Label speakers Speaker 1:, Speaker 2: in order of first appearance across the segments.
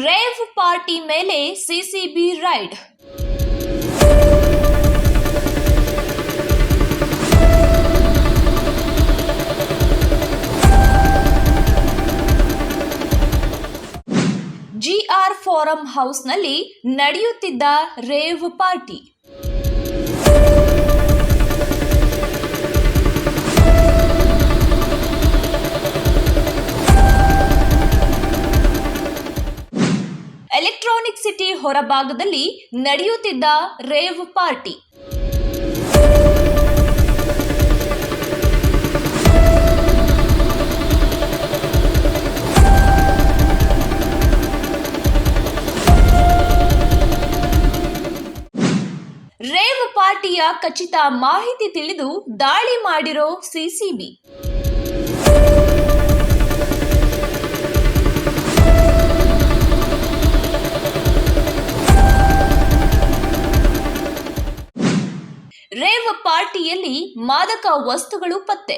Speaker 1: Rave party ಮೇಲೆ CCB raid. GR forum ಹೌಸ್ನಲ್ಲಿ ನಡೆಯುತ್ತಿದ್ದ ರೇವ್ ಪಾರ್ಟಿ. ಎಲೆಕ್ಟ್ರಾನಿಕ್ ಸಿಟಿ ಹೊರಭಾಗದಲ್ಲಿ ನಡೆಯುತ್ತಿದ್ದ ರೇವ್ ಪಾರ್ಟಿ. ರೇವ್ ಪಾರ್ಟಿಯ ಖಚಿತ ಮಾಹಿತಿ ತಿಳಿದು ದಾಳಿ ಮಾಡಿರೋ ಸಿಸಿಬಿ. ರೇವ್ ಪಾರ್ಟಿಯಲ್ಲಿ ಮಾದಕ ವಸ್ತುಗಳು ಪತ್ತೆ.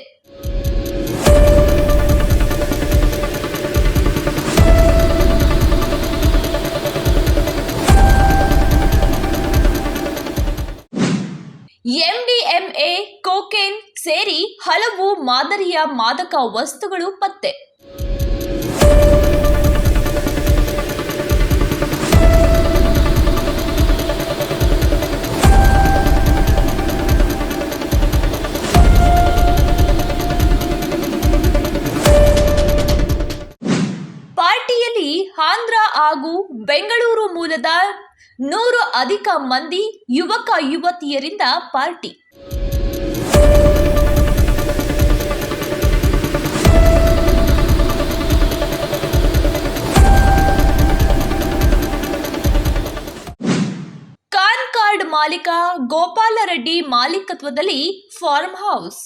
Speaker 1: ಎಂಡಿಎಂಎ ಕೋಕೇನ್ ಸೇರಿ ಹಲವು ಮಾದರಿಯ ಮಾದಕ ವಸ್ತುಗಳು ಪತ್ತೆ. ಹಾಗೂ ಬೆಂಗಳೂರು ಮೂಲದ ನೂರು ಅಧಿಕ ಮಂದಿ ಯುವಕ ಯುವತಿಯರಿಂದ ಪಾರ್ಟಿ. ಕಾನ್ ಕಾರ್ಡ್ ಮಾಲೀಕ ಗೋಪಾಲರೆಡ್ಡಿ ಮಾಲೀಕತ್ವದಲ್ಲಿ ಫಾರ್ಮ್ ಹೌಸ್.